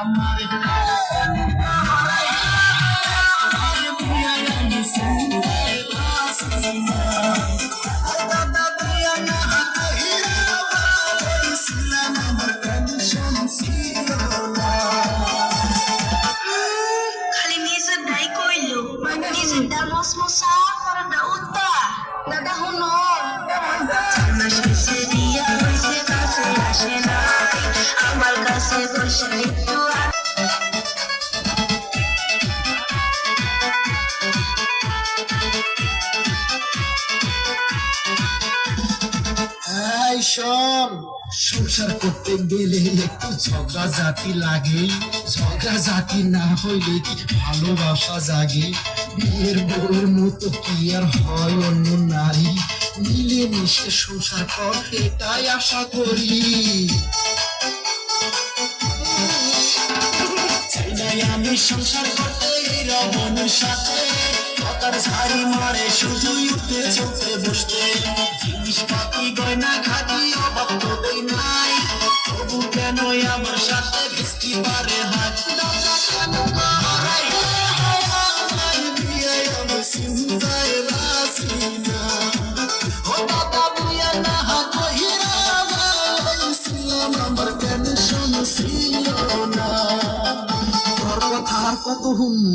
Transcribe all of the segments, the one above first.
আমার শোন সংসার করতে গেলে একটু ঝগড়া জাতি লাগে। ঝগড়া জাতি না হইলে কি ভালোবাসা জাগে? বিয়ের বউয়ের মতো কি আর হয় অন্য নারী? মিলে মিশে সংসার কর এটাই আশা করি। আমি সংসার করতে এই সাথে কথার ঝাড়ি মারে শুধু উঠতে চলতে বসতে। জিনিসপাতি গয়না খাতি অভাব তো দেই নাই। তবু কেন আমার সাথে বৃষ্টি পারে হাত? কত হুমু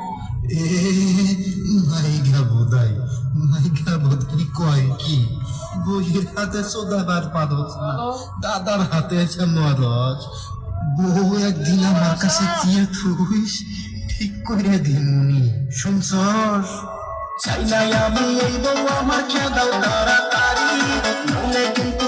মাইগা বোধাই মাইগা বোধাই কয় কি? বইয়ের হাতে সোদাবার পারস না দাদার হাতে আছে মরজ বউ একদিন আমার কাছে দিয়ে থুইস? ঠিক করে দিমুনি শুনছস? চাই নাই আমি এই বউ আমার তাড়াতাড়ি। নলে কিন্তু